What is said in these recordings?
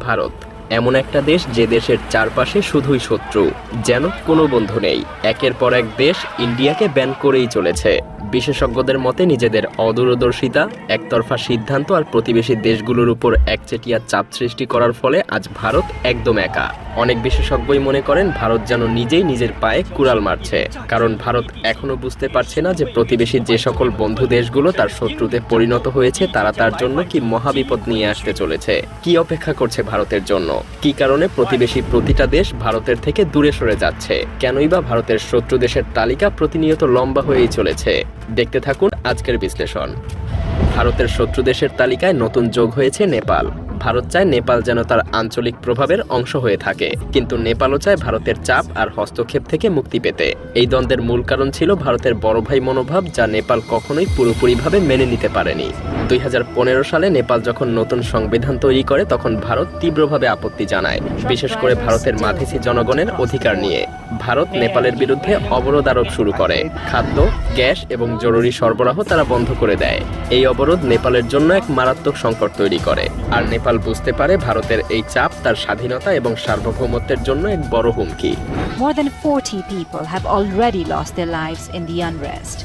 ভারত। এমন একটা দেশ যে দেশের চারপাশে শুধুই শত্রু, যেন কোনো বন্ধু নেই। একের পর এক দেশ ইন্ডিয়াকে ব্যান করেই চলেছে। বিশেষজ্ঞদের মতে, নিজেদের অদূরদর্শিতা, একতরফা সিদ্ধান্ত আর প্রতিবেশী দেশগুলোর উপর একচেটিয়া চাপ সৃষ্টি করার ফলে আজ ভারত একদম একা। অনেক বিশেষজ্ঞই মনে করেন, ভারত যেন নিজেই নিজের পায়ে কুড়াল মারছে। কারণ ভারত এখনও বুঝতে পারছে না যে প্রতিবেশী যে সকল বন্ধু দেশগুলো তার শত্রুতে পরিণত হয়েছে, তারা তার জন্য কি মহাবিপদ নিয়ে আসতে চলেছে। কি অপেক্ষা করছে ভারতের জন্য? কি কারণে প্রতিবেশী প্রতিটা দেশ ভারতের থেকে দূরে সরে যাচ্ছে? কেনই বা ভারতের শত্রু দেশের তালিকা প্রতিনিয়ত লম্বা হয়েই চলেছে। দেখতে থাকুন আজকের বিশ্লেষণ। ভারতের শত্রু দেশের তালিকায় নতুন যোগ হয়েছে নেপাল। ভারত চায় নেপাল যেন তার আঞ্চলিক প্রভাবের অংশ হয়ে থাকে। কিন্তু নেপালও চায় ভারতের চাপ আর হস্তক্ষেপ থেকে মুক্তি পেতে। এই দ্বন্দ্বের মূল কারণ ছিল ভারতের বড় ভাই মনোভাব যা নেপাল কখনোই পুরোপুরিভাবে মেনে নিতে পারেনি। দুই সালে নেপাল যখন নতুন সংবিধান তৈরি করে, তখন ভারত তীব্রভাবে আপত্তি জানায়, বিশেষ করে ভারতের মাধিসি জনগণের অধিকার নিয়ে। ভারত নেপালের বিরুদ্ধে অবরোধ আরোপ শুরু করে। খাদ্য, গ্যাস এবং জরুরি সরবরাহ তারা বন্ধ করে দেয়। এই অবরোধ নেপালের জন্য এক মারাত্মক সংকট তৈরি করে। আর নেপাল বুঝতে পারে ভারতের এই চাপ তার স্বাধীনতা এবং সার্বভৌমত্বের জন্য এক বড় হুমকি More than 40 people have already lost their lives in the unrest.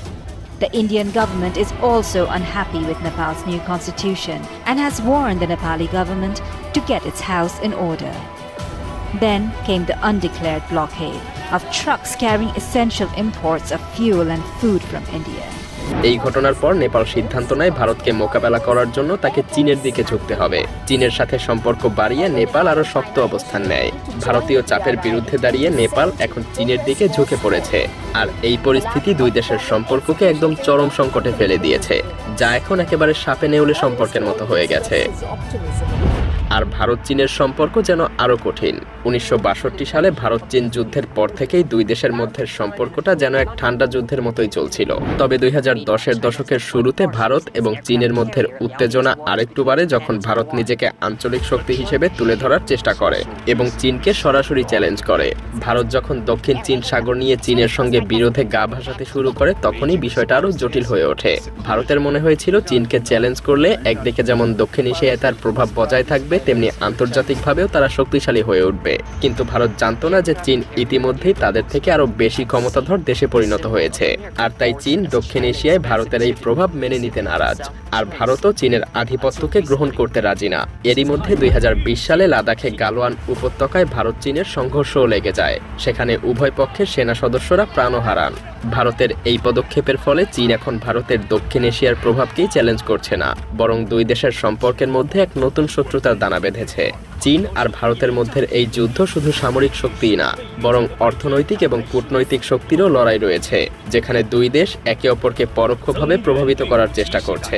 The Indian government is also unhappy with Nepal's new constitution and has warned the Nepali government to get its house in order. Then came the undeclared blockade of trucks carrying essential imports of fuel and food from India. এই ঘটনার পর নেপাল সিদ্ধান্ত নেয় ভারতকে মোকাবেলা করার জন্য তাকে চীনের দিকে ঝুঁকতে হবে। চীনের সাথে সম্পর্ক বাড়িয়ে নেপাল আরও শক্ত অবস্থান নেয়। ভারতীয় চাপের বিরুদ্ধে দাঁড়িয়ে নেপাল এখন চীনের দিকে ঝুঁকে পড়েছে। আর এই পরিস্থিতি দুই দেশের সম্পর্ককে একদম চরম সংকটে ফেলে দিয়েছে, যা এখন একেবারে সাপে নেউলে সম্পর্কের মতো হয়ে গেছে। আর ভারত চীনের সম্পর্ক যেন আরও কঠিন। উনিশশো বাষট্টি সালে ভারত চীন যুদ্ধের পর থেকেই দুই দেশের মধ্যে সম্পর্কটা যেন এক ঠান্ডা যুদ্ধের মতোই চলছিল। তবে দুই হাজার দশের দশকের শুরুতে ভারত এবং চীনের মধ্যে উত্তেজনা আরেকটু বাড়ে যখন ভারত নিজেকে আঞ্চলিক শক্তি হিসেবে তুলে ধরার চেষ্টা করে এবং চীনকে সরাসরি চ্যালেঞ্জ করে। ভারত যখন দক্ষিণ চীন সাগর নিয়ে চীনের সঙ্গে বিরোধে গা ভাসাতে শুরু করে, তখনই বিষয়টা আরও জটিল হয়ে ওঠে। ভারতের মনে হয়েছিল চীনকে চ্যালেঞ্জ করলে একদিকে যেমন দক্ষিণ এশিয়ায় তার প্রভাব বজায় থাকবে, তেমনি আন্তর্জাতিকভাবেও তারা শক্তিশালী হয়ে উঠবে। কিন্তু ভারত জানতো না যে চীন ইতিমধ্যেই তাদের থেকে আরও বেশি ক্ষমতাধর দেশে পরিণত হয়েছে। আর তাই চীন দক্ষিণ এশিয়ায় ভারতের এই প্রভাব মেনে নিতে নারাজ। আর ভারতও চীনের আধিপত্যকে গ্রহণ করতে রাজি না। এরই মধ্যে দুই হাজার বিশ সালে লাদাখে গালোয়ান উপত্যকায় ভারত চীনের সংঘর্ষও লেগে যায়। সেখানে উভয় পক্ষের সেনা সদস্যরা প্রাণ হারান ভারতের এই পদক্ষেপের ফলে চীন এখন ভারতের দক্ষিণ এশিয়ার প্রভাবকেই চ্যালেঞ্জ করছে না, বরং দুই দেশের সম্পর্কের মধ্যে এক নতুন শত্রুতার দানা বেঁধেছে। চীন আর ভারতের মধ্যে এই যুদ্ধ শুধু সামরিক শক্তিই না, বরং অর্থনৈতিক এবং কূটনৈতিক শক্তিরও লড়াই রয়েছে, যেখানে দুই দেশ একে অপরকে পরোক্ষভাবে প্রভাবিত করার চেষ্টা করছে,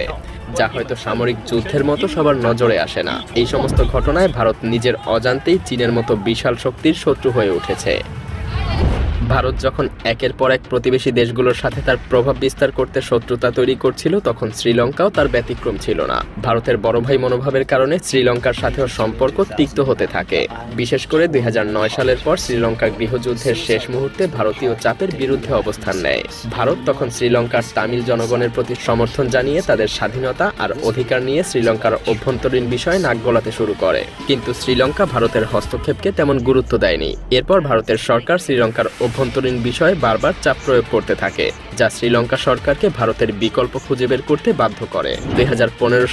যা হয়তো সামরিক যুদ্ধের মতো সবার নজরে আসে না। এই সমস্ত ঘটনায় ভারত নিজের অজান্তেই চীনের মতো বিশাল শক্তির শত্রু হয়ে উঠেছে। ভারত যখন একের পর এক প্রতিবেশী দেশগুলোর সাথে তার প্রভাব বিস্তার করতে শত্রুতা তৈরি করছিল, তখন শ্রীলঙ্কাও তার ব্যতিক্রম ছিল না। ভারতের বড় ভাই মনোভাবের কারণে শ্রীলঙ্কার সাথেও সম্পর্ক তিক্ত হতে থাকে। বিশেষ করে দুই সালের পর শ্রীলঙ্কা গৃহযুদ্ধের শেষ মুহূর্তে ভারতীয় চাপের বিরুদ্ধে অবস্থান নেয়। ভারত তখন শ্রীলঙ্কার তামিল জনগণের প্রতি সমর্থন জানিয়ে তাদের স্বাধীনতা আর অধিকার নিয়ে শ্রীলঙ্কার অভ্যন্তরীণ বিষয়ে নাক গলাতে শুরু করে। কিন্তু শ্রীলঙ্কা ভারতের হস্তক্ষেপকে তেমন গুরুত্ব দেয়নি। এরপর ভারতের সরকার শ্রীলঙ্কার অভ্যন্তরীণ বিষয়ে বারবার চাপ প্রয়োগ করতে থাকে, যা শ্রীলঙ্কা সরকারকে ভারতের বিকল্প খুঁজে বের করতে বাধ্য করে। দুই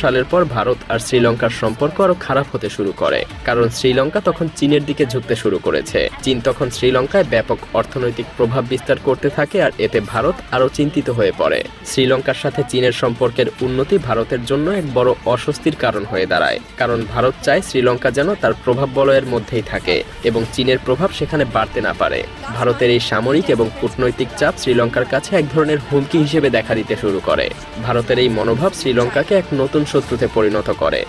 সালের পর ভারত আর শ্রীলঙ্কার সম্পর্ক আরও খারাপ হতে শুরু করে, কারণ শ্রীলঙ্কা তখন চীনের দিকে ঝুঁকতে শুরু করেছে। চীন তখন শ্রীলঙ্কায় ব্যাপক অর্থনৈতিক প্রভাব বিস্তার করতে থাকে আর এতে ভারত আরও চিন্তিত হয়ে পড়ে। শ্রীলঙ্কার সাথে চীনের সম্পর্কের উন্নতি ভারতের জন্য এক বড় অস্বস্তির কারণ হয়ে দাঁড়ায়, কারণ ভারত চায় শ্রীলঙ্কা যেন তার প্রভাব বলয়ের মধ্যেই থাকে এবং চীনের প্রভাব সেখানে বাড়তে না পারে। ভারতের এই সামরিক এবং কূটনৈতিক চাপ শ্রীলঙ্কার কাছে এক ধরনের হুমকি হিসেবে দেখা দিতে শুরু করে। ভারতের এই মনোভাব শ্রীলঙ্কাকে এক নতুন শত্রুতে পরিণত করে।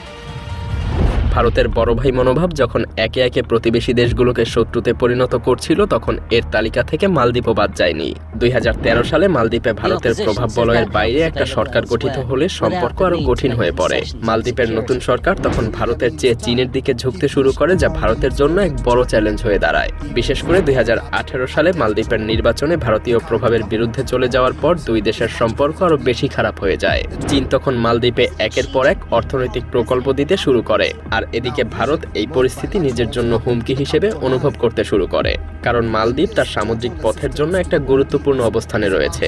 ভারতের বড় ভাই মনোভাব যখন একে একে প্রতিবেশী দেশগুলোকে শত্রুতে পরিণত করছিল তখন এর তালিকা থেকে মালদ্বীপও বাদ যায়নি। দুই হাজার তেরো সালে মালদ্বীপে ভারতের প্রভাব বলয়ের বাইরে একটা সরকার গঠিত হলে সম্পর্ক আরও কঠিন হয়ে পড়ে। মালদ্বীপের নতুন সরকার তখন ভারতের চেয়ে চীনের দিকে ঝুঁকতে শুরু করে যা ভারতের জন্য এক বড় চ্যালেঞ্জ হয়ে দাঁড়ায়। বিশেষ করে দুই হাজার আঠেরো সালে মালদ্বীপের নির্বাচনে ভারতীয় প্রভাবের বিরুদ্ধে চলে যাওয়ার পর দুই দেশের সম্পর্ক আরও বেশি খারাপ হয়ে যায়। চীন তখন মালদ্বীপে একের পর এক অর্থনৈতিক প্রকল্প দিতে শুরু করে আর এদিকে ভারত এই পরিস্থিতি নিজের জন্য হুমকি হিসেবে অনুভব করতে শুরু করে, কারণ মালদ্বীপ তার সামুদ্রিক পথের জন্য একটা গুরুত্বপূর্ণ অবস্থানে রয়েছে।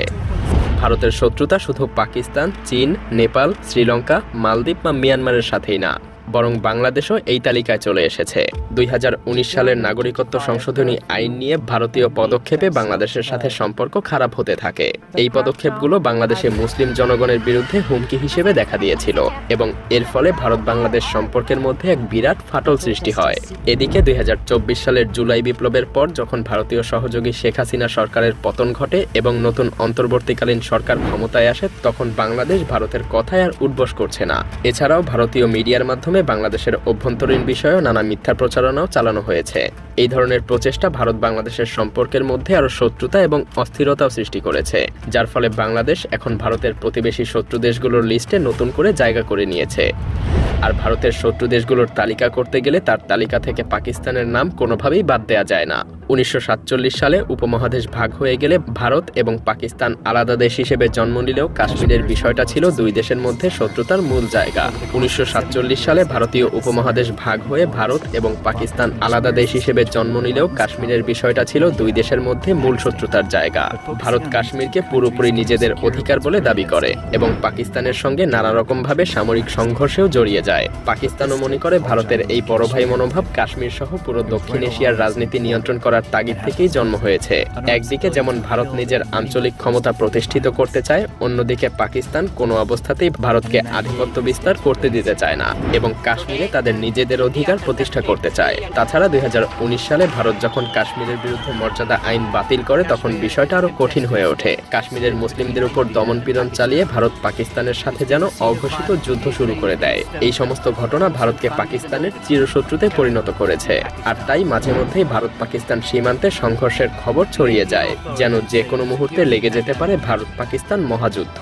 ভারতের শত্রুতা শুধু পাকিস্তান, চীন, নেপাল, শ্রীলঙ্কা, মালদ্বীপ বা মিয়ানমারের সাথেই না, বরং বাংলাদেশও এই তালিকায় চলে এসেছে। দুই হাজার উনিশ সালের নাগরিকত্ব সংশোধনী আইন নিয়ে ভারতীয় পদক্ষেপে বাংলাদেশের সাথে সম্পর্ক খারাপ হতে থাকে। এই পদক্ষেপগুলো বাংলাদেশে মুসলিম জনগণের বিরুদ্ধে হুমকি হিসেবে দেখা দিয়েছিল এবং এর ফলে ভারত বাংলাদেশ সম্পর্কের মধ্যে এক বিরাট ফাটল সৃষ্টি হয়। এদিকে দুই হাজার চব্বিশ সালের জুলাই বিপ্লবের পর যখন ভারতীয় সহযোগী শেখ হাসিনা সরকারের পতন ঘটে এবং নতুন অন্তর্বর্তীকালীন সরকার ক্ষমতায় আসে, তখন বাংলাদেশ ভারতের কথায় আর উদ্বস করছে না। এছাড়াও ভারতীয় মিডিয়ার মাধ্যমে বাংলাদেশের অভ্যন্তরীণ বিষয়েও নানা মিথ্যা প্রচারণাও চালানো হয়েছে। এই ধরনের প্রচেষ্টা ভারত বাংলাদেশের সম্পর্কের মধ্যে আরও শত্রুতা এবং অস্থিরতাও সৃষ্টি করেছে, যার ফলে বাংলাদেশ এখন ভারতের প্রতিবেশী শত্রু দেশগুলোর লিস্টে নতুন করে জায়গা করে নিয়েছে। আর ভারতের শত্রু দেশগুলোর তালিকা করতে গেলে তার তালিকা থেকে পাকিস্তানের নাম কোনোভাবেই বাদ দেওয়া যায় না। উনিশশো সাতচল্লিশ সালে উপমহাদেশ ভাগ হয়ে গেলে ভারত এবং পাকিস্তান আলাদা দেশ হিসেবে জন্ম নিলেও কাশ্মীরের বিষয়টা ছিল দুই দেশের মধ্যে শত্রুতার মূল জায়গা। উনিশশো সাতচল্লিশ সালে ভারতীয় উপমহাদেশ ভাগ হয়ে ভারত এবং পাকিস্তান আলাদা দেশ হিসেবে জন্ম নিলেও কাশ্মীরের বিষয়টা ছিল দুই দেশের মধ্যে মূল শত্রুতার জায়গা। ভারত কাশ্মীরকে পুরোপুরি নিজেদের অধিকার বলে দাবি করে এবং পাকিস্তানের সঙ্গে নানা রকমভাবে সামরিক সংঘর্ষেও জড়িয়ে যায়। পাকিস্তানও মনে করে ভারতের এই বড় ভাই মনোভাব কাশ্মীর সহ পুরো দক্ষিণ এশিয়ার রাজনীতি নিয়ন্ত্রণ করার তাগিদ থেকেই জন্ম হয়েছে। একদিকে যেমন ভারত নিজের আঞ্চলিক ক্ষমতা প্রতিষ্ঠিত করতে চায়, অন্যদিকে পাকিস্তান কোনো অবস্থাতেই ভারতকে আধিপত্য বিস্তার করতে দিতে চায় না এবং কাশ্মীরে তাদের নিজেদের অধিকার প্রতিষ্ঠা করতে চায়। তাছাড়া দুই সালে ভারত যখন কাশ্মীরের বিরুদ্ধে মর্যাদা আইন বাতিল করে, তখন বিষয়টা আরও কঠিন হয়ে ওঠে। কাশ্মীরের মুসলিমদের উপর দমনপীড়ন চালিয়ে ভারত পাকিস্তানের সাথে যেন অঘোষিত যুদ্ধ শুরু করে দেয়। এই সমস্ত ঘটনা ভারতকে পাকিস্তানের চিরশত্রুতে পরিণত করেছে। আর তাই মাঝে মধ্যেই ভারত পাকিস্তান সীমান্তে সংঘর্ষের খবর ছড়িয়ে যায়, যেন যে কোনো মুহূর্তে লেগে যেতে পারে ভারত পাকিস্তান মহাযুদ্ধ।